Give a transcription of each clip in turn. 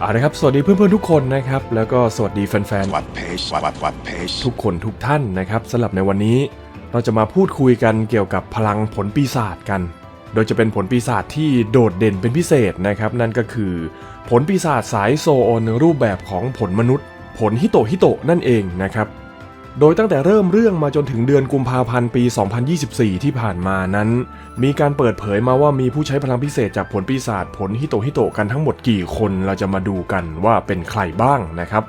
เอาละครับ สวัสดีเพื่อนๆทุกคนนะครับ แล้วก็สวัสดีแฟนวัดเพจวัดวัดเพจๆทุกคนทุกท่านนะครับสำหรับในวันนี้ เราจะมาพูดคุยกันเกี่ยวกับพลังผลปีศาจกัน โดยจะเป็นผลปีศาจที่โดดเด่นเป็นพิเศษนะครับ นั่นก็คือ ผลปีศาจสายโซโอนรูปแบบของผลมนุษย์ ผลฮิโตฮิโตะนั่นเองนะครับ โดยตั้งแต่เริ่มเรื่องมาจนถึงเดือนกุมภาพันธ์ปี 2024 ที่ผ่านมานั้น มีการเปิดเผยมาว่ามีผู้ใช้พลังพิเศษจากผลปีศาจผลฮิโตฮิโตกันทั้งหมดกี่คนเราจะมาดูกันว่าเป็นใครบ้างนะครับ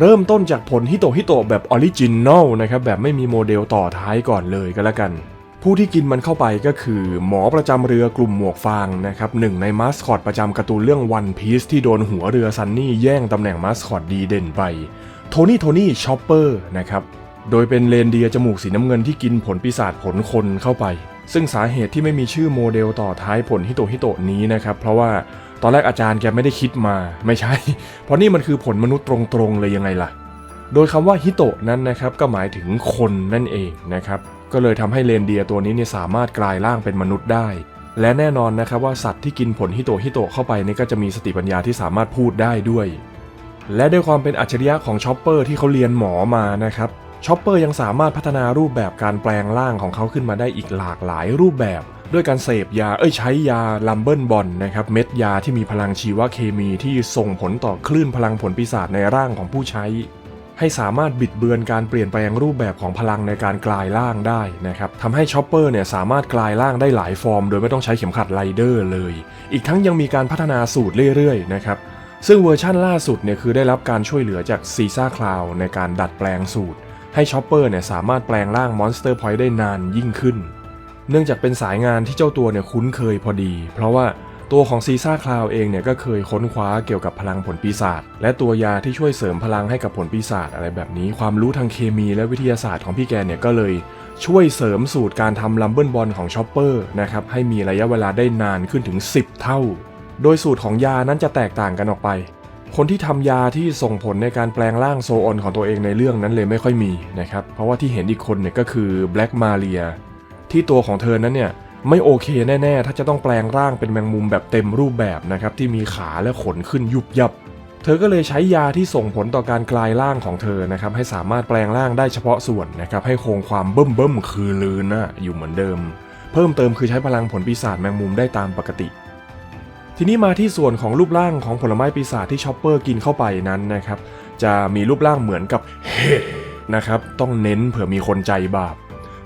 เริ่มต้นจากผลฮิโตฮิโตแบบออริจินอลนะครับแบบไม่มีโมเดลต่อท้ายก่อนเลยก็แล้วกัน ผู้ที่กินมันเข้าไปก็คือหมอประจำเรือกลุ่มหมวกฟางนะครับหนึ่งในมาสคอตประจำการ์ตูนเรื่องวันพีซที่โดนหัวเรือซันนี่แย่งตำแหน่งมาสคอตดีเด่นไป โทนี่โทนี่ชอปเปอร์นะครับ โดยเป็นเลนเดียจมูกสีน้ำเงินที่กินผลปีศาจผลคนเข้าไป ซึ่งสาเหตุที่ไม่มีชื่อโมเดลต่อท้ายผลฮิโตฮิโตนี้นะครับ เพราะว่าตอนแรกอาจารย์แกไม่ได้คิดมาไม่ใช่ เพราะนี่มันคือผลมนุษย์ตรงๆเลยยังไงล่ะ โดยคำว่าฮิโตะนั้นนะครับก็หมายถึงคนนั่นเองนะครับ ก็เลยทำให้เลนเดียตัวนี้เนี่ยสามารถกลายร่างเป็นมนุษย์ได้ และแน่นอนนะครับว่าสัตว์ที่กินผลฮิโตฮิโตเข้าไปนี่ก็จะมีสติปัญญาที่สามารถพูดได้ด้วย และด้วยความเป็นอัจฉริยะของชอปเปอร์ที่เขาเรียนหมอมานะครับชอปเปอร์ยังสามารถพัฒนารูปแบบการแปลงร่างของเขาขึ้นมาได้อีกหลากหลายรูปแบบ ด้วยการเสพยาเอ้ยใช้ยาลัมเบิลบอลนะครับเม็ดยาที่มีพลังชีวเคมีที่ส่งผลต่อคลื่นพลังผลปีศาจในร่างของผู้ใช้ ให้สามารถบิดเบือนการเปลี่ยนแปลงรูปแบบของพลังในการกลายร่างได้นะครับทำให้ชอปเปอร์เนี่ยสามารถกลายร่างได้หลายฟอร์ม โดยไม่ต้องใช้เข็มขัดไรเดอร์เลย อีกทั้งยังมีการพัฒนาสูตรเรื่อยๆนะครับ ซึ่งเวอร์ชั่นล่าสุดเนี่ยคือได้รับการช่วยเหลือจากซีซ่าคลาวในการดัดแปลงสูตร ให้ชอปเปอร์เนี่ยสามารถแปลงร่างมอนสเตอร์พอยต์ได้นานยิ่งขึ้น เนื่องจากเป็นสายงานที่เจ้าตัวเนี่ยคุ้นเคยพอดี เพราะว่าตัวของซีซ่าคลาวเองเนี่ยก็เคยค้นคว้าเกี่ยวกับพลังผลปีศาจและตัวยาที่ช่วยเสริมพลังให้กับผลปีศาจอะไรแบบนี้ ความรู้ทางเคมีและวิทยาศาสตร์ของพี่แกเนี่ยก็เลยช่วยเสริมสูตรการทำลัมเบิลบอลของชอปเปอร์นะครับให้มีระยะเวลาได้นานขึ้นถึง 10 เท่า โดยสูตรของยานั้นจะแตกต่างกันออกไป คนที่ทำยาที่ส่งผลในการแปลงร่างโซออนของตัวเองในเรื่องนั้นเลยไม่ค่อยมีนะครับ เพราะว่าที่เห็นอีกคนเนี่ยก็คือแบล็กมาเรียที่ตัวของเธอนั้นเนี่ยไม่โอเคแน่ ๆ ถ้าจะต้องแปลงร่างเป็นแมงมุมแบบเต็มรูปแบบนะครับที่มีขาและขนขึ้นยุบยับ เธอก็เลยใช้ยาที่ส่งผลต่อการกลายร่างของเธอนะครับให้สามารถแปลงร่างได้เฉพาะส่วนนะครับให้คงความเบิ่มเบิ่มคือลืนนะอยู่เหมือนเดิม เพิ่มเติมคือใช้พลังผลปีศาจแมงมุมได้ตามปกติ ทีนี้มาที่ส่วนของรูปร่างของผลไม้ปีศาจที่ชอปเปอร์กินเข้าไปนั้นนะครับ จะมีรูปร่างเหมือนกับเห็ดนะครับ ต้องเน้นเผื่อมีคนใจบาป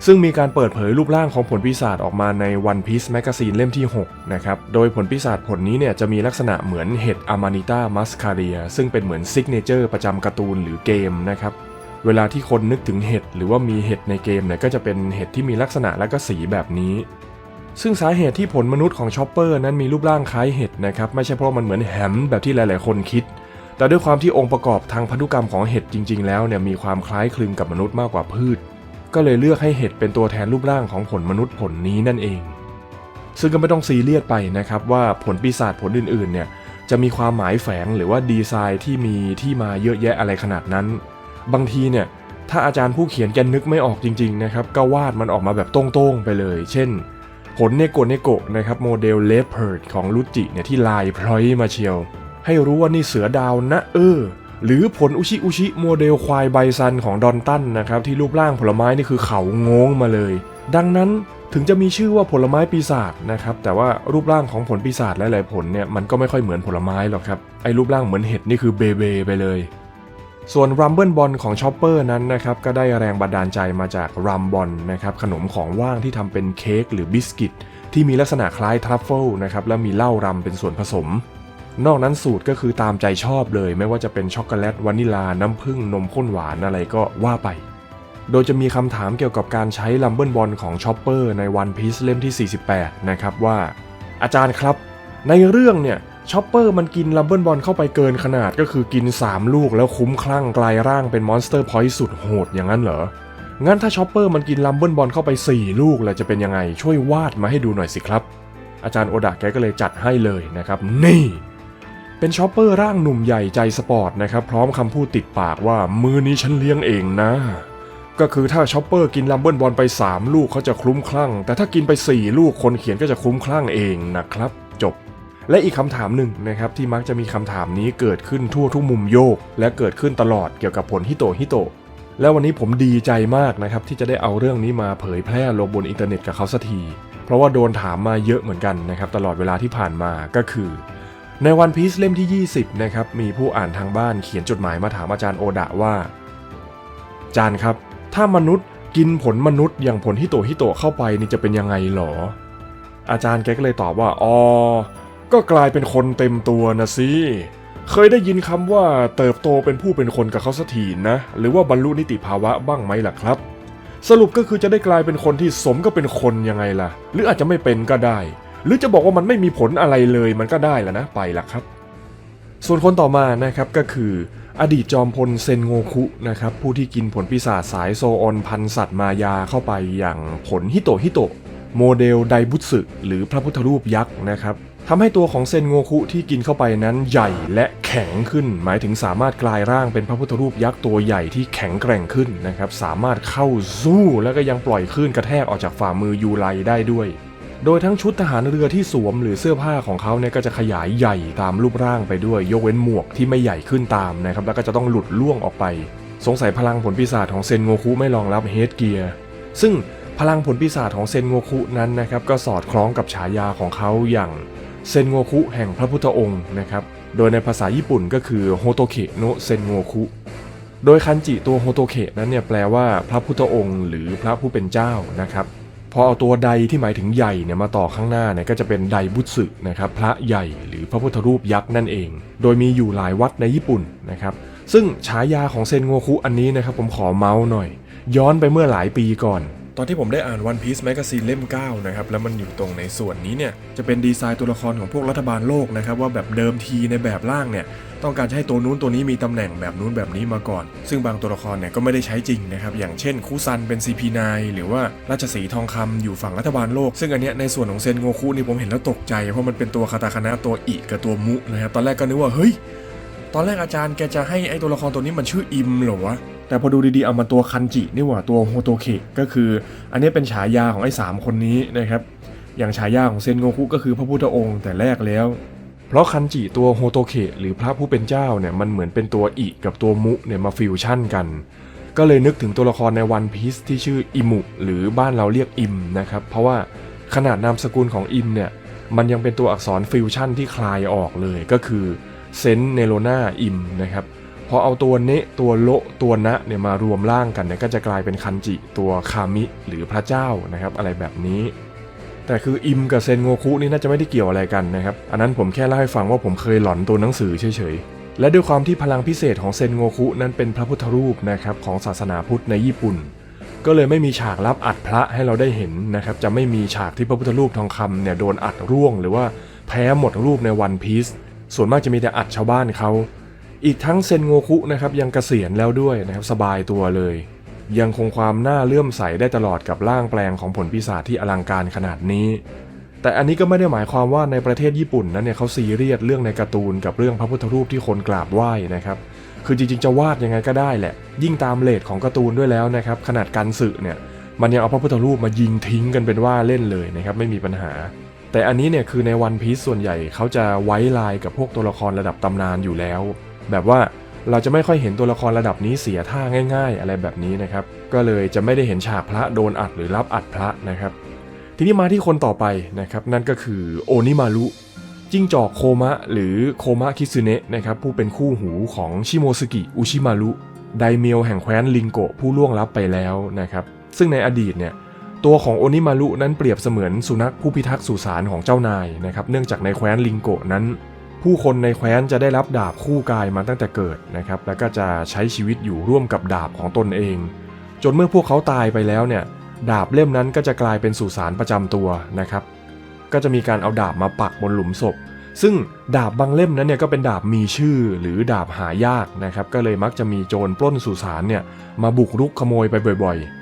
ซึ่งมีการเปิดเผยรูปร่างของผลปีศาจออกมาใน One Piece Magazine เล่มที่ 6 นะครับ โดยผลปีศาจผลนี้เนี่ยจะมีลักษณะเหมือนเห็ดอามานิต้ามัสคาเรียซึ่งเป็นเหมือนซิกเนเจอร์ประจำการ์ตูนหรือเกมนะครับเวลาที่คนนึกถึงเห็ดหรือว่ามีเห็ดในเกมเนี่ยก็จะเป็นเห็ดที่มีลักษณะและก็สีแบบนี้ ซึ่งสาเหตุที่ผลมนุษย์ของชอปเปอร์นั้นมีรูปร่างคล้ายเห็ดนะครับไม่ใช่เพราะมันเหมือนแฮมแบบที่หลาย ๆ คนคิด แต่ด้วยความที่องค์ประกอบทางพันธุกรรมของเห็ดจริง ๆ แล้วเนี่ยมีความคล้ายคลึงกับมนุษย์มากกว่าพืช ก็เลยเลือกให้เห็ดเป็นตัวแทนรูปร่างของผลมนุษย์ผลนี้นั่นเอง ซึ่งก็ไม่ต้องซีเรียสไปนะครับว่าผลปีศาจผลอื่น ๆ เนี่ยจะมีความหมายแฝงหรือว่าดีไซน์ที่มีที่มาเยอะแยะอะไรขนาดนั้น บางทีเนี่ยถ้าอาจารย์ผู้เขียนแกนึกไม่ออกจริง ๆ นะครับก็วาดมันออกมาแบบโต้งๆไปเลย เช่น ผลเนโกเนโกะนะครับโมเดลเลเพิร์ดของลุจิเนี่ยที่ลายพลอยมาเชียว ให้รู้ว่านี่เสือดาวนะเออ หรือผลอุชิอุชิโมเดลควายไบซันของดอนตันนะครับที่รูปร่างผลไม้นี่คือเขางงมาเลย ดังนั้นถึงจะมีชื่อว่าผลไม้ปีศาจนะครับแต่ว่ารูปร่างของผลปีศาจหลายๆผลเนี่ยมันก็ไม่ค่อยเหมือนผลไม้หรอกครับไอ้รูปร่างเหมือนเห็ดนี่คือเบเบไปเลย ส่วนรัมเบิลบอลของชอปเปอร์นั้นนะครับก็ได้แรงบันดาลใจมาจากรัมบอลนะครับขนมของว่างที่ทำเป็นเค้กหรือบิสกิตที่มีลักษณะคล้ายทรัฟเฟิลนะครับและมีเหล้ารำเป็นส่วนผสม นอกนั้นสูตรก็คือตามใจชอบเลย ไม่ว่าจะเป็นช็อกโกแลตวานิลา น้ำผึ้งนมข้นหวานอะไรก็ว่าไป โดยจะมีคำถามเกี่ยวกับการใช้ลัมเบิลบอลของชอปเปอร์ในวันพีซเล่มที่ 48 นะครับว่า อาจารย์ครับ ในเรื่องเนี่ย ชอปเปอร์มันกินลัมเบิลบอลเข้าไปเกินขนาดก็คือกิน 3 ลูกแล้วคุ้มคลั่งกลายร่างเป็นมอนสเตอร์พอยต์สุดโหดอย่างนั้นเหรอ งั้นถ้าชอปเปอร์มันกินลัมเบิลบอลเข้าไป 4 ลูกแล้วจะเป็นยังไงช่วยวาดมาให้ดูหน่อยสิครับ อาจารย์โอดะแกก็เลยจัดให้เลยนะครับ นี่ เป็นชอปเปอร์ร่างหนุ่มใหญ่ใจสปอร์ตนะครับพร้อมคำพูดติดปากว่ามือนี้ฉันเลี้ยงเองนะก็คือถ้าชอปเปอร์กินลัมเบิลบอลไป 3 ลูกเขาจะคลุ้มคลั่ง แต่ถ้ากินไป 4 ลูกคนเขียนก็จะคลุ้มคลั่งเองนะครับ จบ และอีกคำถามหนึ่งนะครับที่มักจะมีคำถามนี้เกิดขึ้นทั่วทุกมุมโยก และเกิดขึ้นตลอดเกี่ยวกับผลฮิโตฮิโตและวันนี้ผมดีใจมากนะครับที่จะได้เอาเรื่องนี้มาเผยแพร่ลงบนอินเทอร์เน็ตกับเขาสักที เพราะว่าโดนถามมาเยอะเหมือนกันนะครับตลอดเวลาที่ผ่านมาก็คือ ในวันพีซเล่มที่ 20 นะครับมีผู้อ่านทางบ้านเขียนจดหมายมาถามอาจารย์โอดะว่าอาจารย์ครับ ถ้ามนุษย์กินผลมนุษย์อย่างผลฮิโตฮิโตเข้าไปนี่จะเป็นยังไงหรอ อาจารย์แกก็เลยตอบว่าอ๋อ ก็กลายเป็นคนเต็มตัวนะสิเคยได้ยินคำว่าเติบโตเป็นผู้เป็นคนกับเขาสักทีนะ หรือว่าบรรลุนิติภาวะบ้างไหมล่ะครับ สรุปก็คือจะได้กลายเป็นคนที่สมก็เป็นคนยังไงล่ะ หรืออาจจะไม่เป็นก็ได้ หรือจะบอกว่ามันไม่มีผลอะไรเลยมันก็ได้แหละนะไปละครับ ส่วนคนต่อมานะครับก็คือ อดีตจอมพลเซนโงคุนะครับผู้ที่กินผลปีศาจสายโซออนพันสัตว์มายาเข้าไปอย่างผลฮิโตฮิโตโมเดลไดบุตสึหรือพระพุทธรูปยักษ์นะครับ ทำให้ตัวของเซนโงคุที่กินเข้าไปนั้นใหญ่และแข็งขึ้น หมายถึงสามารถกลายร่างเป็นพระพุทธรูปยักษ์ตัวใหญ่ที่แข็งแกร่งขึ้นนะครับ สามารถเข้าสู้แล้วก็ยังปล่อยคลื่นกระแทกออกจากฝ่ามือยูไลได้ด้วย โดยทั้งชุดทหารเรือที่สวมหรือเสื้อผ้าของเขาเนี่ยก็จะขยายใหญ่ตามรูปร่างไปด้วย ยกเว้นหมวกที่ไม่ใหญ่ขึ้นตามนะครับแล้วก็จะต้องหลุดล่วงออกไป สงสัยพลังผลปีศาจของเซนโงคุไม่รองรับเฮดเกียร์ซึ่งพลังผลปีศาจของเซนโงคุนั้นนะครับก็สอดคล้องกับฉายาของเขาอย่าง เซนโงคุแห่งพระพุทธองค์นะครับ โดยในภาษาญี่ปุ่นก็คือโฮโตเคะโนเซนโงคุ โดยคันจิตัวโฮโตเคะนั้นเนี่ยแปลว่าพระพุทธองค์ หรือพระผู้เป็นเจ้านะครับ พอเอาตัวใดที่หมายถึงใหญ่เนี่ยมาต่อข้างหน้าเนี่ยก็จะเป็นไดบุตสึนะครับพระใหญ่หรือพระพุทธรูปยักษ์นั่นเอง โดยมีอยู่หลายวัดในญี่ปุ่นนะครับ ซึ่งฉายาของเซนโงคุอันนี้นะครับผมขอเมาส์หน่อย ย้อนไปเมื่อหลายปีก่อน ตอนที่ผมได้อ่าน One Piece Magazine เล่ม 9 นะครับ แล้วมันอยู่ตรงในส่วนนี้เนี่ย จะเป็นดีไซน์ตัวละครของพวกรัฐบาลโลกนะครับ ว่าแบบเดิมทีในแบบล่างเนี่ย ต้องการจะให้ตัวนู้นตัวนี้มีตำแหน่งแบบนู้นแบบนี้มาก่อน ซึ่งบางตัวละครเนี่ยก็ไม่ได้ใช้จริงนะครับ อย่างเช่นคุซันเป็น CP9 หรือว่าราชสีทองคำอยู่ฝั่งรัฐบาลโลก ซึ่งอันเนี้ยในส่วนของเซนโงคุนี่ผมเห็นแล้วตกใจ เพราะมันเป็นตัวคาตาคานะตัวอิกับตัวมุนะครับ ตอนแรกก็นึกว่าเฮ้ย ตอนแรกอาจารย์แกจะให้ไอตัวละครตัวนี้มันชื่ออิมเหรอวะแต่พอดูดีๆเอามาตัวคันจินี่หว่าตัวโฮโตเคก็คือ อันนี้เป็นฉายาของไอ้สามคนนี้นะครับอย่างฉายาของเซนโงคุก็คือพระพุทธองค์แต่แรกแล้ว เพราะคันจิตัวโฮโตเคหรือพระผู้เป็นเจ้าเนี่ยมันเหมือนเป็นตัวอิกับตัวมุเนี่ยมาฟิวชั่นกัน ก็เลยนึกถึงตัวละครในวันพีซที่ชื่ออิมุหรือบ้านเราเรียกอิมนะครับเพราะว่าขนาดนามสกุลของอิมเนี่ยมันยังเป็นตัวอักษรฟิวชั่นที่คลายออกเลยก็คือ เซนเนโรนาอิมนะครับพอเอาตัวเนะตัวโละตัวนะเนี่ยมารวมร่างกันเนี่ยก็จะกลายเป็นคันจิตัวคามิหรือพระเจ้านะครับ อะไรแบบนี้แต่คืออิมกับเซนโงคุนี่น่าจะไม่ได้เกี่ยวอะไรกันนะครับ อันนั้นผมแค่เล่าให้ฟังว่าผมเคยหลอนตัวหนังสือเฉยๆ และด้วยความที่พลังพิเศษของเซนโงคุนั้นเป็นพระพุทธรูปนะครับของศาสนาพุทธในญี่ปุ่น ก็เลยไม่มีฉากรับอัดพระให้เราได้เห็นนะครับ จะไม่มีฉากที่พระพุทธรูปทองคำเนี่ยโดนอัดร่วง หรือว่าแพ้หมดรูปในวันพีซ ส่วนมากจะมีแต่อัดชาวบ้านเขาอีกทั้งเซนโงคุนะครับยังเกษียณแล้วด้วยนะครับสบายตัวเลย ยังคงความน่าเลื่อมใสได้ตลอดกับร่างแปลงของผลปีศาจที่อลังการขนาดนี้ แต่อันนี้ก็ไม่ได้หมายความว่าในประเทศญี่ปุ่นนั้นเนี่ยเขาซีเรียสเรื่องในการ์ตูนกับเรื่องพระพุทธรูปที่คนกราบไหว้นะครับคือจริงๆจะวาดยังไงก็ได้แหละ ยิ่งตามเลทของการ์ตูนด้วยแล้วนะครับขนาดกันสึเนี่ยมันยังเอาพระพุทธรูปมายิงทิ้งกันเป็นว่าเล่นเลยนะครับไม่มีปัญหา แต่อันนี้เนี่ยคือในวันพีซส่วนใหญ่เขาจะไว้ลายกับพวกตัวละครระดับตำนานอยู่แล้ว แบบว่าเราจะไม่ค่อยเห็นตัวละครระดับนี้เสียท่าง่าย ๆ อะไรแบบนี้นะครับ ก็เลยจะไม่ได้เห็นฉากพระโดนอัดหรือรับอัดพระนะครับ ทีนี้มาที่คนต่อไปนะครับนั่นก็คือโอนิมารุจิ้งจอกโคมะหรือโคมะคิซึเนะนะครับผู้เป็นคู่หูของชิโมสกิอุชิมารุไดเมียวแห่งแคว้นลิงโกะผู้ล่วงลับไปแล้วนะครับซึ่งในอดีตเนี่ย ตัวของโอนิมารุนั้นเปรียบเสมือนสุนัขผู้พิทักษ์สุสานของเจ้านายนะครับ เนื่องจากในแคว้นลิงโกะนั้น ผู้คนในแคว้นจะได้รับดาบคู่กายมาตั้งแต่เกิดนะครับ แล้วก็จะใช้ชีวิตอยู่ร่วมกับดาบของตนเอง จนเมื่อพวกเขาตายไปแล้วเนี่ย ดาบเล่มนั้นก็จะกลายเป็นสุสานประจำตัวนะครับ ก็จะมีการเอาดาบมาปักบนหลุมศพ ซึ่งดาบบางเล่มนั้นเนี่ยก็เป็นดาบมีชื่อหรือดาบหายากนะครับ ก็เลยมักจะมีโจรปล้นสุสานเนี่ยมาบุกรุกขโมยไปบ่อยๆ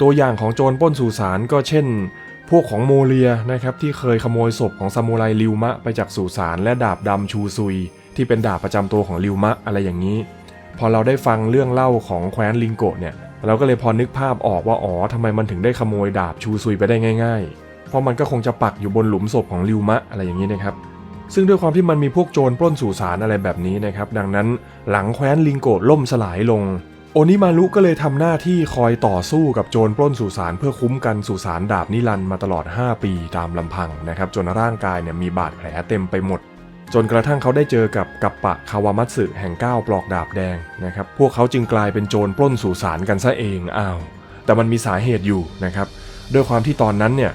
ตัวอย่างของโจรปล้นสุสานก็เช่น พวกของโมเลียนะครับที่เคยขโมยศพของซามูไรริวมะไปจากสุสานและดาบดำชูซุย ที่เป็นดาบประจำตัวของริวมะอะไรอย่างนี้ พอเราได้ฟังเรื่องเล่าของแคว้นลิงโกะเนี่ยเราก็เลยพอนึกภาพออกว่าอ๋อทำไมมันถึงได้ขโมยดาบชูซุยไปได้ง่าย ๆ เพราะมันก็คงจะปักอยู่บนหลุมศพของริวมะอะไรอย่างนี้นะครับซึ่งด้วยความที่มันมีพวกโจรปล้นสุสานอะไรแบบนี้นะครับ ดังนั้นหลังแคว้นลิงโกะล่มสลายลง โอนิมารุก็เลยทำหน้าที่คอยต่อสู้กับโจรปล้นสุสานเพื่อคุ้มกันสุสานดาบนิรันมาตลอด 5 ปีตามลำพังนะครับจนร่างกายเนี่ยมีบาดแผลเต็มไปหมด จนกระทั่งเขาได้เจอกับกัปปะคาวามัตสึแห่งก้าวปลอกดาบแดงนะครับพวกเขาจึงกลายเป็นโจรปล้นสุสานกันซะเองอ้าวแต่มันมีสาเหตุอยู่นะครับด้วยความที่ตอนนั้นเนี่ย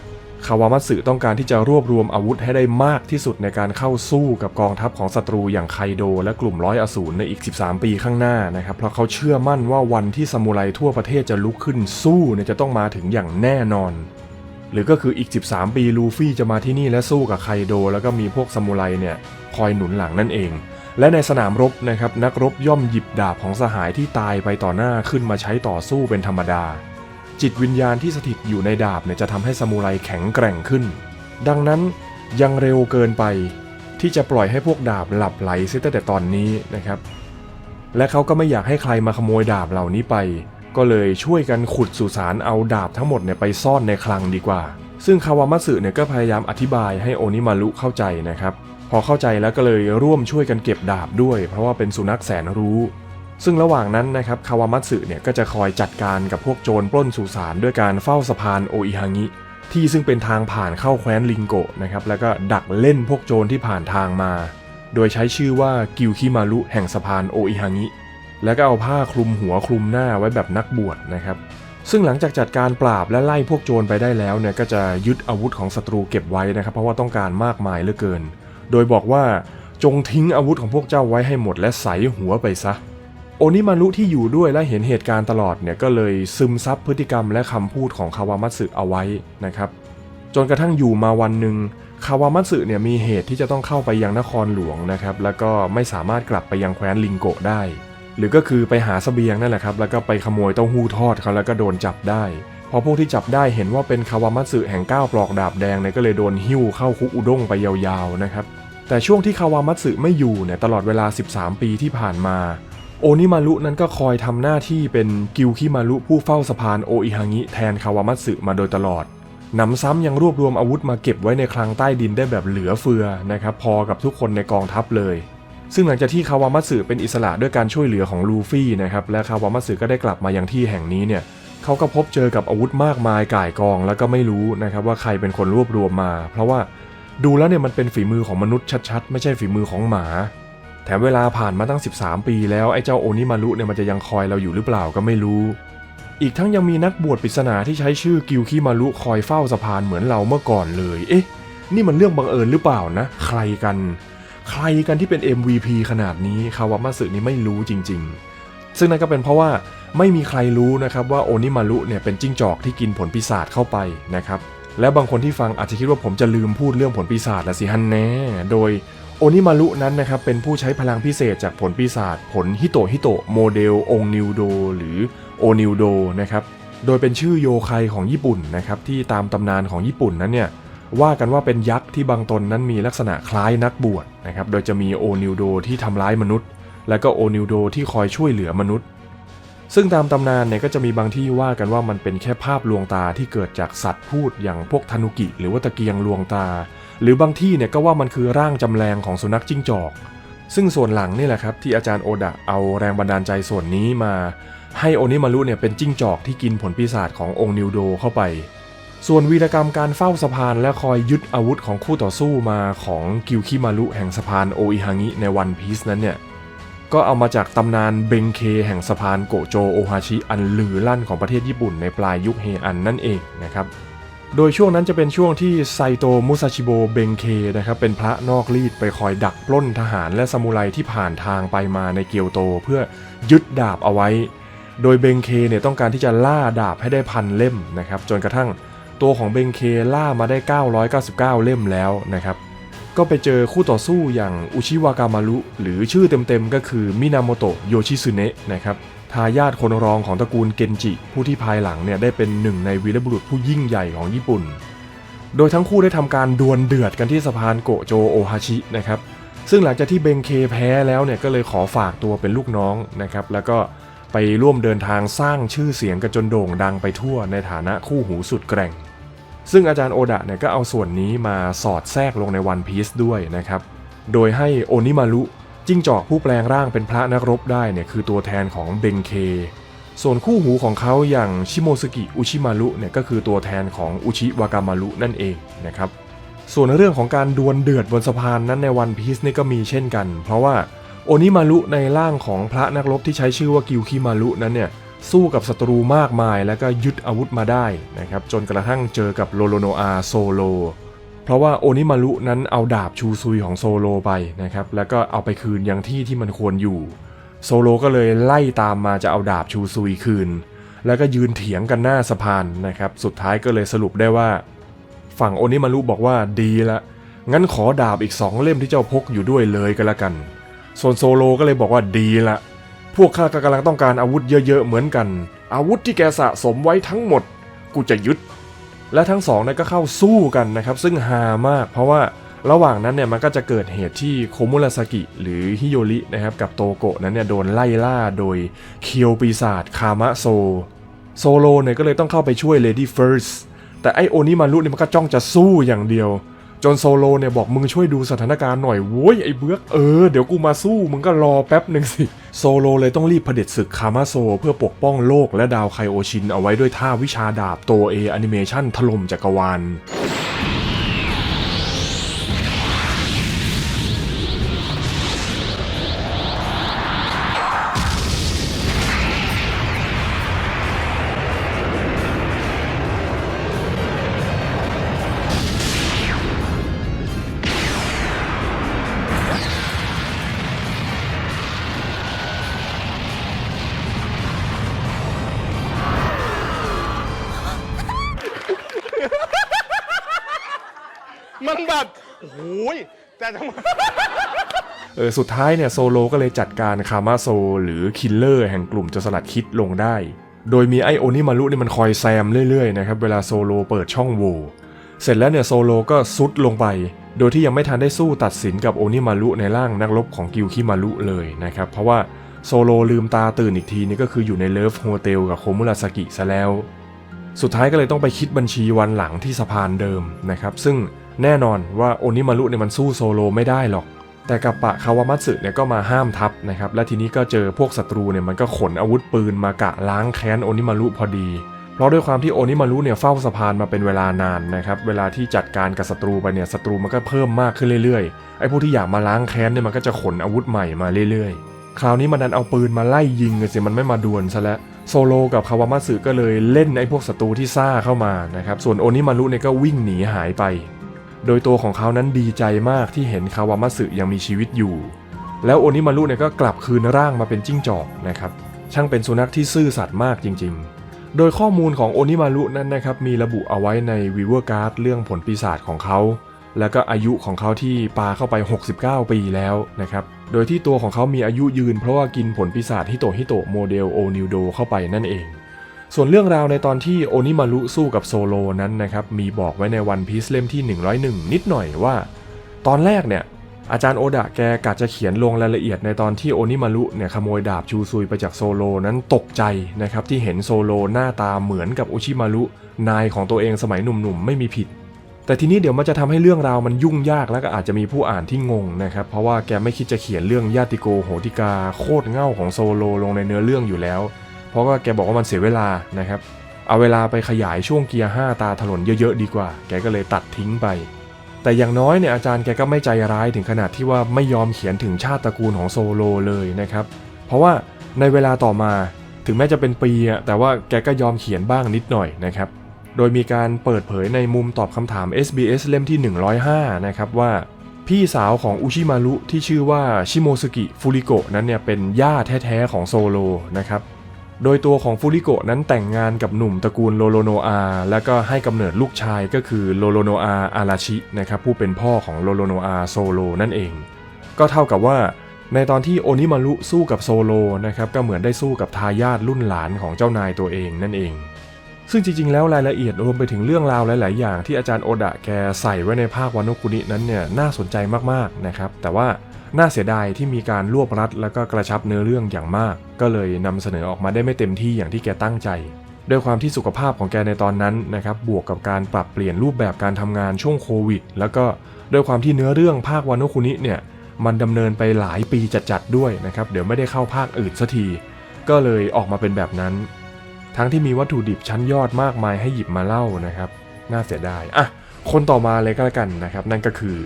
คาวามัตสึต้องการที่จะรวบรวมอาวุธให้ได้มากที่สุดในการเข้าสู้กับกองทัพของศัตรูอย่างไคโด และกลุ่มร้อยอสูรในอีก 13 ปีข้างหน้านะครับ เพราะเขาเชื่อมั่นว่าวันที่ซามูไรทั่วประเทศจะลุกขึ้นสู้เนี่ยจะต้องมาถึงอย่างแน่นอน หรือก็คืออีก 13 ปีลูฟี่จะมาที่นี่และสู้กับไคโด แล้วก็มีพวกซามูไรเนี่ยคอยหนุนหลังนั่นเองและในสนามรบนะครับนักรบย่อมหยิบดาบของสหายที่ตายไปต่อหน้าขึ้นมาใช้ต่อสู้เป็นธรรมดา จิตวิญญาณที่สถิตอยู่ในดาบเนี่ยจะทำให้ซามูไรแข็งแกร่งขึ้น ดังนั้นยังเร็วเกินไปที่จะปล่อยให้พวกดาบหลับไหลเสียตั้งแต่ตอนนี้นะครับ และเขาก็ไม่อยากให้ใครมาขโมยดาบเหล่านี้ไป ก็เลยช่วยกันขุดสุสานเอาดาบทั้งหมดเนี่ยไปซ่อนในคลังดีกว่า ซึ่งคาวามัตสึเนี่ยก็พยายามอธิบายให้โอนิมารุเข้าใจนะครับ พอเข้าใจแล้วก็เลยร่วมช่วยกันเก็บดาบด้วย เพราะว่าเป็นสุนัขแสนรู้ ซึ่งระหว่างนั้นนะครับคาวามัตสึเนี่ยก็จะคอยจัดการกับพวกโจรปล้นสุสานด้วยการเฝ้าสะพานโออิฮางิที่ซึ่งเป็นทางผ่านเข้าแคว้นลิงโกะนะครับแล้วก็ดักเล่นพวกโจรที่ผ่านทางมา โดยใช้ชื่อว่ากิวคิมารุแห่งสะพานโออิฮางิแล้วก็เอาผ้าคลุมหัวคลุมหน้าไว้แบบนักบวชนะครับ ซึ่งหลังจากจัดการปราบและไล่พวกโจรไปได้แล้วเนี่ยก็จะยึดอาวุธของศัตรูเก็บไว้นะครับ เพราะว่าต้องการมากมายเหลือเกิน โดยบอกว่าจงทิ้งอาวุธของพวกเจ้าไว้ให้หมดและใส่หัวไปซะ นิมารุที่อยู่ด้วยและเห็นเหตุการณ์ตลอดเนี่ยก็เลยซึมซับพฤติกรรมและคำพูดของคาวามัตสึเอาไว้นะครับ จนกระทั่งอยู่มาวันหนึ่งคาวามัตสึเนี่ยมีเหตุที่จะต้องเข้าไปยังนครหลวงนะครับ แล้วก็ไม่สามารถกลับไปยังแคว้นลิงโกะได้ หรือก็คือไปหาเสบียงนั่นแหละครับ แล้วก็ไปขโมยเต้าหู้ทอดเขาแล้วก็โดนจับได้พอพวกที่จับได้เห็นว่าเป็นคาวามัตสึแห่งก้าวปลอกดาบแดงเนี่ยก็เลยโดนหิ้วเข้าคุกอุด้งไปยาวๆนะครับ แต่ช่วงที่คาวามัตสึไม่อยู่เนี่ยตลอดเวลา 13 ปีที่ผ่านมา โอนิมารุนั้นก็คอยทำหน้าที่เป็นกิวคิมารุผู้เฝ้าสะพานโออิฮางิแทนคาวามัตสึมาโดยตลอดหนำซ้ำยังรวบรวมอาวุธมาเก็บไว้ในคลังใต้ดินได้แบบเหลือเฟือนะครับพอกับทุกคนในกองทัพเลย ซึ่งหลังจากที่คาวามัตสึเป็นอิสระด้วยการช่วยเหลือของลูฟี่นะครับและคาวามัตสึก็ได้กลับมายังที่แห่งนี้เนี่ยเขาก็พบเจอกับอาวุธมากมายก่ายกองแล้วก็ไม่รู้นะครับว่าใครเป็นคนรวบรวมมา เพราะว่าดูแล้วเนี่ยมันเป็นฝีมือของมนุษย์ชัดๆ ไม่ใช่ฝีมือของหมา แถมเวลาผ่านมาตั้ง 13 ปีแล้วไอ้เจ้าโอนิมารุเนี่ยมันจะยังคอยเราอยู่หรือเปล่าก็ไม่รู้ อีกทั้งยังมีนักบวชปริศนาที่ใช้ชื่อกิวคิมารุคอยเฝ้าสะพานเหมือนเราเมื่อก่อนเลย เอ๊ะ นี่มันเรื่องบังเอิญหรือเปล่านะ ใครกัน ใครกันที่เป็น MVP ขนาดนี้คาวามาสึนี่ไม่รู้จริง ๆ ซึ่งนั่นก็เป็นเพราะว่าไม่มีใครรู้นะครับว่าโอนิมารุเนี่ยเป็นจิ้งจอกที่กินผลปีศาจเข้าไปนะครับและบางคนที่ฟังอาจจะคิดว่าผมจะลืมพูดเรื่องผลปีศาจละสิฮันแน่ โดย โอนิมารุนั้นนะครับเป็นผู้ใช้พลังพิเศษจากผลปีศาจผลฮิโตฮิโตโมเดลองนิวโดหรือโอนิวโดนะครับโดยเป็นชื่อโยไคของญี่ปุ่นนะครับที่ตามตำนานของญี่ปุ่นนั้นเนี่ยว่ากันว่าเป็นยักษ์ที่บางตนนั้นมีลักษณะคล้ายนักบวชนะครับโดยจะมีโอนิวโดที่ทำร้ายมนุษย์ และก็โอนิวโดที่คอยช่วยเหลือมนุษย์ ซึ่งตามตำนานเนี่ยก็จะมีบางที่ว่ากันว่ามันเป็นแค่ภาพลวงตาที่เกิดจากสัตว์พูดอย่างพวกทานุกิ หรือว่าตะเกียงลวงตา หรือบางที่เนี่ยก็ว่ามันคือร่างจำแรงของสุนัขจิ้งจอก ซึ่งส่วนหลังนี่แหละครับที่อาจารย์โอดะเอาแรงบันดาลใจส่วนนี้มา ให้โอนิมารุเนี่ยเป็นจิ้งจอกที่กินผลปีศาจขององค์นิวโดเข้าไป ส่วนวีรกรรมการเฝ้าสะพานและคอยยึดอาวุธของคู่ต่อสู้มาของกิวคิมารุแห่งสะพานโออิฮางิในวันพีซนั้นเนี่ยก็เอามาจากตำนานเบงเคแห่งสะพานโกโจโอฮาชิอันลือลั่นของประเทศญี่ปุ่นในปลายยุคเฮอันนั่นเองนะครับ โดยช่วงนั้นจะเป็นช่วงที่ไซโตมุซาชิโบเบงเคนะครับเป็นพระนอกรีดไปคอยดักปล้นทหารและซามูไรที่ผ่านทางไปมาในเกียวโต เพื่อยึดดาบเอาไว้ โดยเบงเคเนี่ยต้องการที่จะล่าดาบให้ได้พันเล่มนะครับจนกระทั่งตัวของเบงเคล่ามาได้ 999 เล่มแล้วนะครับก็ไปเจอคู่ต่อสู้อย่างอุชิวากามารุหรือชื่อเต็มๆก็คือมินาโมโตะโยชิซึเนะนะครับ ทายาทคนรองของตระกูลเกนจิ ผู้ที่ภายหลังเนี่ยได้เป็นหนึ่งในวีรบุรุษผู้ยิ่งใหญ่ของญี่ปุ่น โดยทั้งคู่ได้ทำการดวลเดือดกันที่สะพานโกโจโอฮาชินะครับซึ่งหลังจากที่เบงเคแพ้แล้วเนี่ยก็เลยขอฝากตัวเป็นลูกน้องนะครับแล้วก็ไปร่วมเดินทางสร้างชื่อเสียงกันจนโด่งดังไปทั่วในฐานะคู่หูสุดแกร่ง ซึ่งอาจารย์โอดะเนี่ยก็เอาส่วนนี้มาสอดแทรกลงในวันพีซด้วยนะครับ โดยให้โอนิมารุ จิ้งจอกผู้แปลงร่างเป็นพระนักรบได้เนี่ยคือตัวแทนของเบงเค ส่วนคู่หูของเขาอย่างชิโมสกิอุชิมารุเนี่ยก็คือตัวแทนของอุชิวากามารุนั่นเองนะครับ ส่วนเรื่องของการดวลเดือดบนสะพานนั้นในวันพีซนี่ก็มีเช่นกัน เพราะว่าโอนิมารุในร่างของพระนักรบที่ใช้ชื่อว่ากิวคิมารุนั้นเนี่ยสู้กับศัตรูมากมายแล้วก็ยึดอาวุธมาได้นะครับจนกระทั่งเจอกับโลโลโนอาโซโล เพราะว่าโอนิมารุนั้นเอาดาบชูซุยของโซโลไปนะครับ แล้วก็เอาไปคืนยังที่ที่มันควรอยู่ โซโลก็เลยไล่ตามมาจะเอาดาบชูซุยคืน แล้วก็ยืนเถียงกันหน้าสะพานนะครับ สุดท้ายก็เลยสรุปได้ว่า ฝั่งโอนิมารุบอกว่าดีละ งั้นขอดาบอีกสองเล่มที่เจ้าพกอยู่ด้วยเลยก็แล้วกัน ส่วนโซโลก็เลยบอกว่าดีละ พวกข้าก็กำลังต้องการอาวุธเยอะๆเหมือนกัน อาวุธที่แกสะสมไว้ทั้งหมด กูจะยึด และทั้งสองนั่นก็เข้าสู้กันนะครับ ซึ่งฮามาก เพราะว่าระหว่างนั้นเนี่ยมันก็จะเกิดเหตุที่โคมุราสกิหรือฮิโยรินะครับกับโตโกะนั้นเนี่ยโดนไล่ล่าโดยเคียวปีศาจคามะโซ โซโลเนี่ยก็เลยต้องเข้าไปช่วยเลดี้เฟิร์สแต่ไอโอนิมารุเนี่ยมันก็จ้องจะสู้อย่างเดียว จนโซโลเนี่ยบอกมึงช่วยดูสถานการณ์หน่อยโว้ยไอ้เบือกเออเดี๋ยวกูมาสู้มึงก็รอแป๊บหนึ่งสิ โซโลเลยต้องรีบเผด็จศึกคามาโซ เพื่อปกป้องโลกและดาวไคโอชินเอาไว้ด้วยท่าวิชาดาบโตเอแอนิเมชันถล่มจักรวาล แต่ทำไมเออสุดท้ายเนี่ยโซโลก็เลยจัดการคามาโซ หรือคิลเลอร์แห่งกลุ่มจรสลัดคิดลงได้ โดยมีไอโอนิมารุเนี่ยมันคอยแซมเรื่อยๆนะครับเวลาโซโลเปิดช่องโหว่เสร็จแล้วเนี่ยโซโลก็ซุดลงไป โดยที่ยังไม่ทันได้สู้ตัดสินกับโอนิมารุในร่างนักรบของกิวคิมารุเลยนะครับ เพราะว่าโซโลลืมตาตื่นอีกทีนี่ก็คืออยู่ในเลิฟโฮเทลกับโคมุราสกิซะแล้ว สุดท้ายก็เลยต้องไปคิดบัญชีวันหลังที่สะพานเดิมนะครับ ซึ่ง แน่นอนว่าโอนิมารุเนี่ยมันสู้โซโลไม่ได้หรอก แต่กับปะคาวามัตสึเนี่ยก็มาห้ามทับนะครับ และทีนี้ก็เจอพวกศัตรูเนี่ยมันก็ขนอาวุธปืนมากะล้างแค้นโอนิมารุพอดี เพราะด้วยความที่โอนิมารุเนี่ยเฝ้าสะพานมาเป็นเวลานานนะครับ เวลาที่จัดการกับศัตรูไปเนี่ยศัตรูมันก็เพิ่มมากขึ้นเรื่อยๆ ไอ้พวกที่อยากมาล้างแค้นเนี่ยมันก็จะขนอาวุธใหม่มาเรื่อยๆ คราวนี้มันดันเอาปืนมาไล่ยิงเลยสิมันไม่มาดวลซะแล้วโซโลกับคาวามัตสึก็เลยเล่นไอ้พวกศัตรูที่ซ่าเข้ามานะครับ ส่วนโอนิมารุเนี่ยก็วิ่งหนีหายไป โดยตัวของเขานั้นดีใจมากที่เห็นคาวามัสึยังมีชีวิตอยู่ แล้วโอนิมารุเนี่ยก็กลับคืนร่างมาเป็นจิ้งจอกนะครับ ช่างเป็นสุนัขที่ซื่อสัตย์มากจริง ๆ โดยข้อมูลของโอนิมารุนั้นนะครับมีระบุเอาไว้ในวีเวอร์การ์ดเรื่องผลปีศาจของเขา แล้วก็อายุของเขาที่ปาเข้าไป 69 ปีแล้วนะครับ โดยที่ตัวของเขามีอายุยืนเพราะว่ากินผลปีศาจฮิโตะฮิโตะโมเดลโอนิวโดเข้าไปนั่นเอง ส่วนเรื่องราวในตอนที่โอนิมารุสู้กับโซโลนั้นนะครับมีบอกไว้ในวันพีซเล่มที่ 101 นิดหน่อยว่า ตอนแรกเนี่ยอาจารย์โอดะแกกะจะเขียนลงรายละเอียดในตอนที่โอนิมารุเนี่ยขโมยดาบชูซุยไปจากโซโลนั้นตกใจนะครับที่เห็นโซโลหน้าตาเหมือนกับอุชิมารุนายของตัวเองสมัยหนุ่มๆไม่มีผิด แต่ทีนี้เดี๋ยวมันจะทำให้เรื่องราวมันยุ่งยากแล้วก็อาจจะมีผู้อ่านที่งงนะครับเพราะว่าแกไม่คิดจะเขียนเรื่องญาติโกโหติกาโคตรเง่าของโซโลลงในเนื้อเรื่องอยู่แล้ว เพราะว่าแกบอกว่ามันเสียเวลานะครับ เอาเวลาไปขยายช่วงเกียร์ 5 ตาถลนเยอะๆดีกว่า แกก็เลยตัดทิ้งไป แต่อย่างน้อยเนี่ยอาจารย์แกก็ไม่ใจร้ายถึงขนาดที่ว่าไม่ยอมเขียนถึงชาติตระกูลของโซโลเลยนะครับ เพราะว่าในเวลาต่อมาถึงแม้จะเป็นปีอะแต่ว่าแกก็ยอมเขียนบ้างนิดหน่อยนะครับ โดยมีการเปิดเผยในมุมตอบคำถาม SBS เล่มที่ 105 นะครับว่าพี่สาวของอุชิมารุที่ชื่อว่าชิโมสกิฟูริโกะนั้นเนี่ยเป็นย่าแท้ๆของโซโลนะครับ โดยตัวของฟูริโกะนั้นแต่งงานกับหนุ่มตระกูลโลโลโนอาแล้วก็ให้กำเนิดลูกชายก็คือโลโลโนอาอาราชินะครับผู้เป็นพ่อของโลโลโนอาโซโลนั่นเอง ก็เท่ากับว่าในตอนที่โอนิมารุสู้กับโซโลนะครับก็เหมือนได้สู้กับทายาทรุ่นหลานของเจ้านายตัวเองนั่นเอง ซึ่งจริงๆ แล้วรายละเอียดรวมไปถึงเรื่องราวหลาย ๆ อย่างที่อาจารย์โอดะแกใส่ไว้ในภาควานโนคุนินั้นเนี่ยน่าสนใจมากๆนะครับ แต่ว่าน่าเสียดายที่มีการรวบรัดแล้วก็กระชับเนื้อเรื่องอย่างมาก ก็เลยนำเสนอออกมาได้ไม่เต็มที่อย่างที่แกตั้งใจด้วยความที่สุขภาพของแกในตอนนั้นนะครับบวกกับการปรับเปลี่ยนรูปแบบการทำงานช่วงโควิด แล้วก็ด้วยความที่เนื้อเรื่องภาควานโนคุนิเนี่ยมันดำเนินไปหลายปีจัดๆด้วยนะครับเดี๋ยวไม่ได้เข้าภาคอื่นสักทีก็เลยออกมาเป็นแบบนั้น ทั้งที่มีวัตถุดิบชั้นยอดมากมายให้หยิบมาเล่านะครับ น่าเสียดายอะคนต่อมาเลยก็แล้วกันนะครับ นั่นก็คือ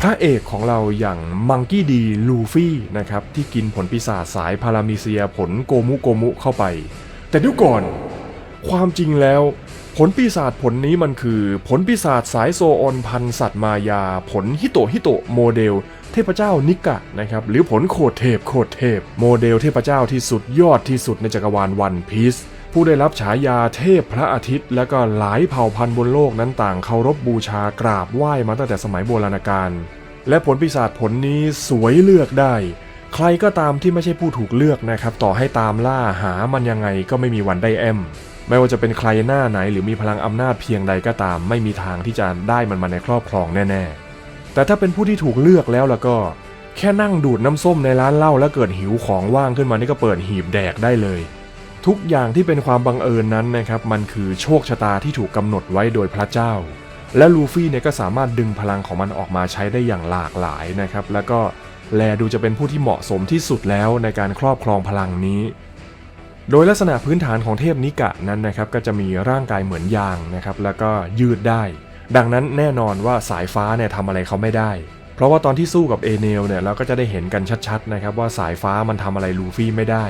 พระเอกของเราอย่างมังกี้ดีลูฟี่นะครับที่กินผลปีศาจสายพารามิเซียผลโกมุโกมุเข้าไป แต่ดี๋ยวก่อน ความจริงแล้ว ผลปีศาจผลนี้มันคือ ผลปีศาจสายโซออนพันสัตว์มายา ผลฮิโตฮิโตโมเดล เทพเจ้านิกะนะครับหรือผลโคดเทพโคดเทพ โมเดลเทพเจ้าที่สุดยอดที่สุดในจักรวาลวันพีซ ผู้ได้รับฉายาเทพพระอาทิตย์ และก็หลายเผ่าพันธุ์บนโลกนั้นต่างเคารพบูชากราบไหว้มาตั้งแต่สมัยโบราณกาลและผลปีศาจผลนี้สวยเลือกได้ ใครก็ตามที่ไม่ใช่ผู้ถูกเลือกนะครับ ต่อให้ตามล่าหามันยังไงก็ไม่มีวันได้แอมไม่ว่าจะเป็นใครหน้าไหนหรือมีพลังอำนาจเพียงใดก็ตาม ไม่มีทางที่จะได้มันมาในครอบครองแน่ ๆ แต่ถ้าเป็นผู้ที่ถูกเลือกแล้วแล้วก็ แค่นั่งดูดน้ำส้มในร้านเหล้าแล้วเกิดหิวของว่างขึ้นมานี่ก็เปิดหีบแดกได้เลย ทุกอย่างที่เป็นความบังเอิญนั้นนะครับมันคือโชคชะตาที่ถูกกำหนดไว้โดยพระเจ้า และลูฟี่เนี่ยก็สามารถดึงพลังของมันออกมาใช้ได้อย่างหลากหลายนะครับแล้วก็แลดูจะเป็นผู้ที่เหมาะสมที่สุดแล้วในการครอบครองพลังนี้ โดยลักษณะพื้นฐานของเทพนิกะนั้นนะครับก็จะมีร่างกายเหมือนยางนะครับแล้วก็ยืดได้ ดังนั้นแน่นอนว่าสายฟ้าเนี่ยทำอะไรเขาไม่ได้ เพราะว่าตอนที่สู้กับเอเนลเนี่ยเราก็จะได้เห็นกันชัดๆนะครับว่าสายฟ้ามันทำอะไรลูฟี่ไม่ได้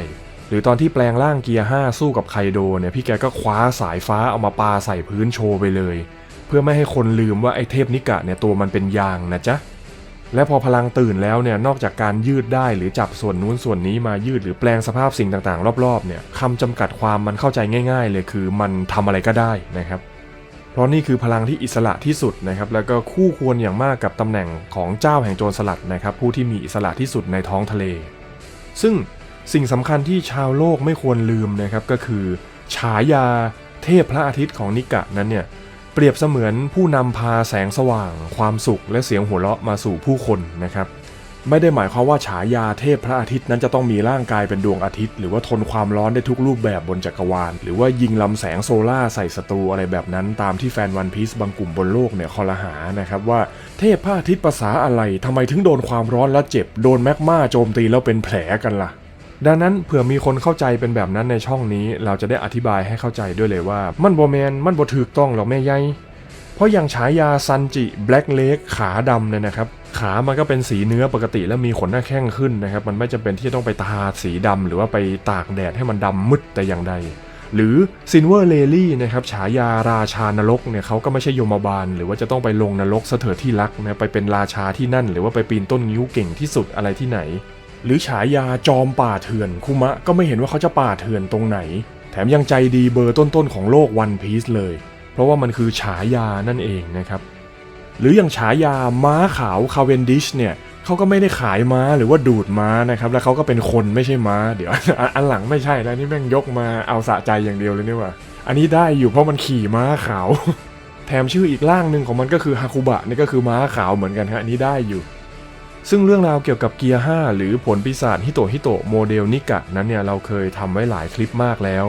หรือตอนที่แปลงร่างเกียร์ 5 สู้กับไคโดเนี่ยพี่แกก็คว้าสายฟ้าเอามาปาใส่พื้นโชว์ไปเลย เพื่อไม่ให้คนลืมว่าไอ้เทพนิกะเนี่ยตัวมันเป็นยางนะจ๊ะและพอพลังตื่นแล้วเนี่ยนอกจากการยืดได้หรือจับส่วนนู้นส่วนนี้มายืดหรือแปลงสภาพสิ่งต่างๆ รอบๆเนี่ยคำจำกัดความมันเข้าใจง่าย ๆ เลยคือมันทำอะไรก็ได้นะครับ เพราะนี่คือพลังที่อิสระที่สุดนะครับแล้วก็คู่ควรอย่างมากกับตำแหน่งของเจ้าแห่งโจรสลัดนะครับผู้ที่มีอิสระที่สุดในท้องทะเล ซึ่ง สิ่งสำคัญที่ชาวโลกไม่ควรลืมนะครับก็คือ ฉายาเทพพระอาทิตย์ของนิกะนั้นเนี่ยเปรียบเสมือนผู้นำพาแสงสว่าง ความสุขและเสียงหัวเราะมาสู่ผู้คนนะครับไม่ได้หมายความว่าฉายาเทพพระอาทิตย์นั้นจะต้องมีร่างกายเป็นดวงอาทิตย์ หรือว่าทนความร้อนได้ทุกรูปแบบบนจักรวาล หรือว่ายิงลำแสงโซล่าใส่ศัตรูอะไรแบบนั้น ตามที่แฟนวันพีซบางกลุ่มบนโลกเนี่ยคอรหานะครับว่าเทพพระอาทิตย์ภาษาอะไรทำไมถึงโดนความร้อนแล้วเจ็บ โดนแมกมาโจมตีแล้วเป็นแผลกันล่ะ ดังนั้นเผื่อมีคนเข้าใจเป็นแบบนั้นในช่องนี้ เราจะได้อธิบายให้เข้าใจด้วยเลยว่า มันบอแมนมันบ่ถูกต้องหรอกแม่ใหญ่เพราะอย่างฉายาซันจิแบล็กเลกขาดำเนี่ยนะครับ ขามันก็เป็นสีเนื้อปกติแล้วมีขนหน้าแข้งขึ้นนะครับ มันไม่จำเป็นที่จะต้องไปทาสีดำหรือว่าไปตากแดดให้มันดำมืดแต่อย่างใดหรือซินเวอร์เลลี่นะครับฉายาราชานรกเนี่ยเขาก็ไม่ใช่โยมบาล หรือว่าจะต้องไปลงนรกเสถิดที่รักนะไปเป็นราชาที่นั่น หรือว่าไปปีนต้นงิ้วเก่งที่สุดอะไรที่ไหน หรือฉายาจอมป่าเถื่อนคุมะก็ไม่เห็นว่าเขาจะป่าเถื่อนตรงไหน แถมยังใจดีเบอร์ต้นๆของโลกวันพีซเลย เพราะว่ามันคือฉายานั่นเองนะครับ หรืออย่างฉายาม้าขาวคาเวนดิชเนี่ยเขาก็ไม่ได้ขายม้าหรือว่าดูดม้านะครับ แล้วเขาก็เป็นคนไม่ใช่ม้า เดี๋ยวอันหลังไม่ใช่แล้วนี่แม่งยกมาเอาสะใจอย่างเดียวเลยนี่ว่าอันนี้ได้อยู่เพราะมันขี่ม้าขาว แถมชื่ออีกร่างหนึ่งของมันก็คือฮาคุบะนี่ก็คือม้าขาวเหมือนกันฮะอันนี้ได้อยู่ ซึ่งเรื่องราวเกี่ยวกับเกียร์ 5 หรือผลปีศาจฮิโตฮิโตะโมเดลนิกะนั้นเนี่ยเราเคยทำไว้หลายคลิปมากแล้ว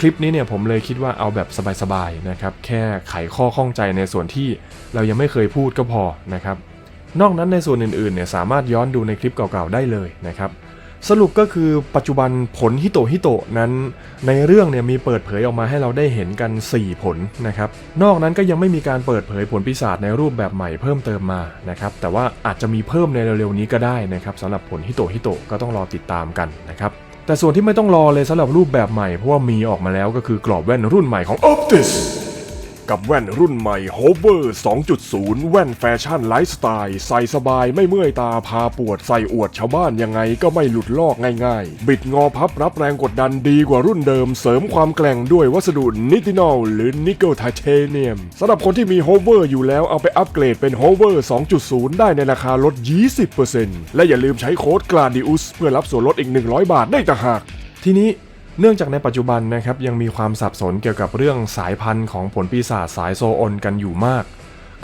คลิปนี้เนี่ยผมเลยคิดว่าเอาแบบสบายๆนะครับแค่ไขข้อข้องใจในส่วนที่เรายังไม่เคยพูดก็พอนะครับนอกนั้นในส่วนอื่นๆเนี่ยสามารถย้อนดูในคลิปเก่าๆได้เลยนะครับ สรุปก็คือปัจจุบันผลฮิโตฮิโตนั้นในเรื่องเนี่ยมีเปิดเผยออกมาให้เราได้เห็นกัน 4 ผลนะครับ นอกนั้นก็ยังไม่มีการเปิดเผยผลปีศาจในรูปแบบใหม่เพิ่มเติมมานะครับ แต่ว่าอาจจะมีเพิ่มในเร็วๆนี้ก็ได้นะครับสำหรับผลฮิโตฮิโตก็ต้องรอติดตามกันนะครับ แต่ส่วนที่ไม่ต้องรอเลยสำหรับรูปแบบใหม่เพราะว่ามีออกมาแล้วก็คือกรอบแว่นรุ่นใหม่ของ Optus กับแว่นรุ่นใหม่ Hover 2.0 แว่นแฟชั่นไลฟ์สไตล์ ใส่สบายไม่เมื่อยตาพาปวดใส่อวดชาวบ้านยังไงก็ไม่หลุดลอกง่ายๆ บิดงอพับรับแรงกดดันดีกว่ารุ่นเดิม เสริมความแกร่งด้วยวัสดุนิตินอลหรือนิกเกิลไทเทเนียมสำหรับคนที่มี Hover อยู่แล้วเอาไปอัปเกรดเป็น Hover 2.0 ได้ในราคาลด 20%และอย่าลืมใช้โค้ด GLADIUS เพื่อรับส่วนลดอีก 100 บาทได้ต่างหากทีนี้ เนื่องจากในปัจจุบันนะครับยังมีความสับสนเกี่ยวกับเรื่องสายพันธุ์ของผลปีศาจสายโซออนกันอยู่มาก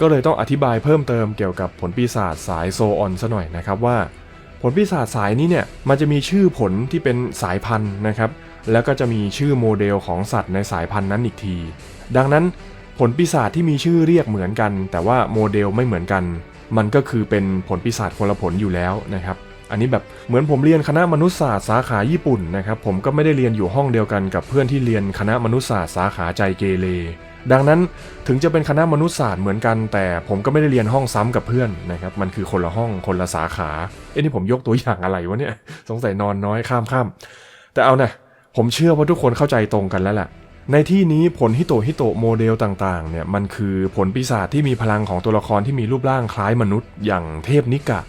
ก็เลยต้องอธิบายเพิ่มเติมเกี่ยวกับผลปีศาจสายโซออนซะหน่อยนะครับว่า ผลปีศาจสายนี้เนี่ยมันจะมีชื่อผลที่เป็นสายพันธุ์นะครับแล้วก็จะมีชื่อโมเดลของสัตว์ในสายพันธุ์นั้นอีกที ดังนั้นผลปีศาจที่มีชื่อเรียกเหมือนกัน แต่ว่าโมเดลไม่เหมือนกัน มันก็คือเป็นผลปีศาจคนละผลอยู่แล้วนะครับ อันนี้แบบเหมือนผมเรียนคณะมนุษยศาสตร์สาขาญี่ปุ่นนะครับผมก็ไม่ได้เรียนอยู่ห้องเดียวกันกับเพื่อนที่เรียนคณะมนุษยศาสตร์สาขาใจเกเรดังนั้นถึงจะเป็นคณะมนุษยศาสตร์เหมือนกัน แต่ผมก็ไม่ได้เรียนห้องซ้ำกับเพื่อนนะครับมันคือคนละห้องคนละสาขาเอ้นี่ผมยกตัวอย่างอะไรวะเนี่ยสงสัยนอนน้อยข้ามข้ามแต่เอานะผมเชื่อว่าทุกคนเข้าใจตรงกันแล้วแหละในที่นี้ผลฮิโตฮิโตโมเดลต่างๆเนี่ยมันคือผลปีศาจที่มีพลังของตัวละครที่มีรูปร่างคล้ายมนุษย์ อย่างเทพนิกะ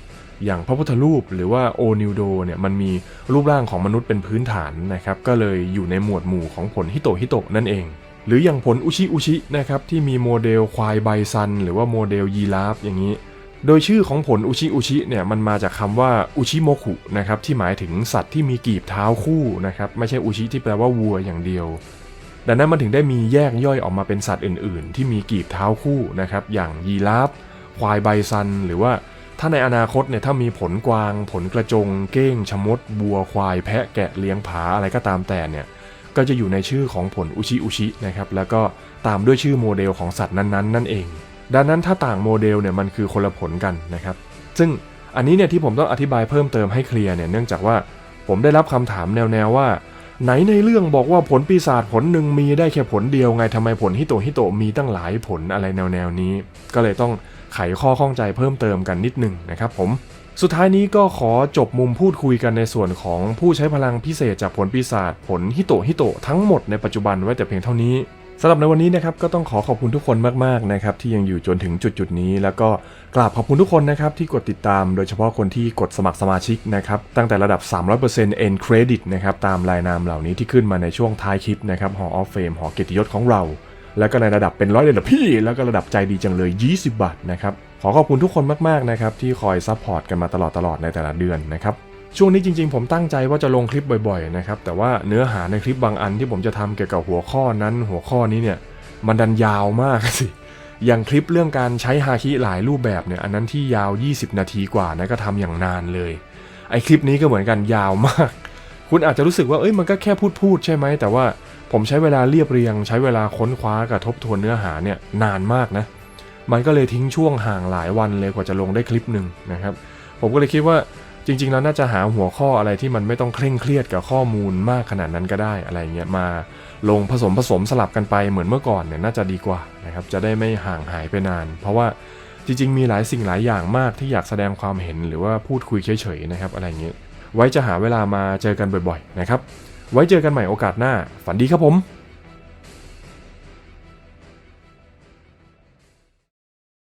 อย่างพระพุทธรูปหรือว่าโอนิวโดเนี่ยมันมีรูปร่างของมนุษย์เป็นพื้นฐานนะครับก็เลยอยู่ในหมวดหมู่ของผลฮิโตฮิโตนั่นเอง หรืออย่างผลอุชิอุชินะครับที่มีโมเดลควายไบซัน หรือว่าโมเดลยีราฟอย่างนี้ โดยชื่อของผลอุชิอุชิเนี่ยมันมาจากคำว่าอุชิโมคุนะครับที่หมายถึงสัตว์ที่มีกีบเท้าคู่นะครับไม่ใช่อุชิที่แปลว่าวัวอย่างเดียวดังนั้นมันถึงได้มีแยกย่อยออกมาเป็นสัตว์อื่น ๆ ที่มีกีบเท้าคู่นะครับอย่างยีราฟควายไบซัน หรือว่า ถ้าในอนาคตเนี่ยถ้ามีผลกวาง ผลกระจง เก้งชมดบัวควาย แพะแกะเลี้ยงผาอะไรก็ตามแต่เนี่ยก็จะอยู่ในชื่อของผลอุชิอุชินะครับแล้วก็ตามด้วยชื่อโมเดลของสัตว์นั้นๆ นั่นเอง ดังนั้นถ้าต่างโมเดลเนี่ยมันคือคนละผลกันนะครับ ซึ่งอันนี้เนี่ยที่ผมต้องอธิบายเพิ่มเติมให้เคลียร์เนี่ยเนื่องจากว่าผมได้รับคำถามแนวๆว่า ไหนในเรื่องบอกว่าผลปีศาจผลหนึ่งมีได้แค่ผลเดียวไงทำไมผลฮิโตฮิโตมีตั้งหลายผลอะไรแนวๆนี้ ก็เลยต้อง ไขข้อข้องใจเพิ่มเติมกันนิดหนึ่งนะครับผมสุดท้ายนี้ก็ขอจบมุมพูดคุยกันในส่วนของผู้ใช้พลังพิเศษจากผลปีศาจผลฮิโตฮิโตทั้งหมดในปัจจุบันไว้แต่เพียงเท่านี้สำหรับในวันนี้นะครับก็ต้องขอขอบคุณทุกคนมากๆนะครับที่ยังอยู่จนถึงจุดจุดนี้ แล้วก็กราบขอบคุณทุกคนนะครับที่กดติดตาม โดยเฉพาะคนที่กดสมัครสมาชิกนะครับตั้งแต่ระดับ 300% End Credit นะครับตามรายนามเหล่านี้ที่ขึ้นมาในช่วงท้ายคลิปนะครับ Hall of Fame หอเกียรติยศของเรา แล้วก็ในระดับเป็นร้อยระดับพี่ แล้วก็ระดับใจดีจังเลย 20 บาทนะครับ ขอขอบคุณทุกคนมากๆนะครับที่คอยซัพพอร์ตกันมาตลอดตลอดในแต่ละเดือนนะครับ ช่วงนี้จริงๆ ผมตั้งใจว่าจะลงคลิปบ่อยๆนะครับ แต่ว่าเนื้อหาในคลิปบางอันที่ผมจะทำเกี่ยวกับหัวข้อนั้น หัวข้อนี้เนี่ยมันดันยาวมากสิ อย่างคลิปเรื่องการใช้ฮาคิหลายรูปแบบเนี่ยอันนั้นที่ยาว 20 นาทีกว่านะก็ทำอย่างนานเลย ไอคลิปนี้ก็เหมือนกันยาวมาก คุณอาจจะรู้สึกว่าเอ้ยมันก็แค่พูดพูดๆใช่ไหมแต่ว่า ผมใช้เวลาเรียบเรียง ใช้เวลาค้นคว้ากับทบทวนเนื้อหาเนี่ยนานมากนะ มันก็เลยทิ้งช่วงห่างหลายวันเลยกว่าจะลงได้คลิปหนึ่งนะครับ ผมก็เลยคิดว่าจริงๆแล้วน่าจะหาหัวข้ออะไรที่มันไม่ต้องเคร่งเครียดกับข้อมูลมากขนาดนั้นก็ได้อะไรเงี้ยมาลงผสมผสมสลับกันไปเหมือนเมื่อก่อนเนี่ยน่าจะดีกว่านะครับจะได้ไม่ห่างหายไปนาน เพราะว่าจริง ๆ มีหลายสิ่งหลายอย่างมากที่อยากแสดงความเห็นหรือว่าพูดคุยเฉยๆนะครับอะไรเงี้ยไว้จะหาเวลามาเจอกันบ่อยๆนะครับ ไว้เจอกันใหม่โอกาสหน้า ฝันดีครับผม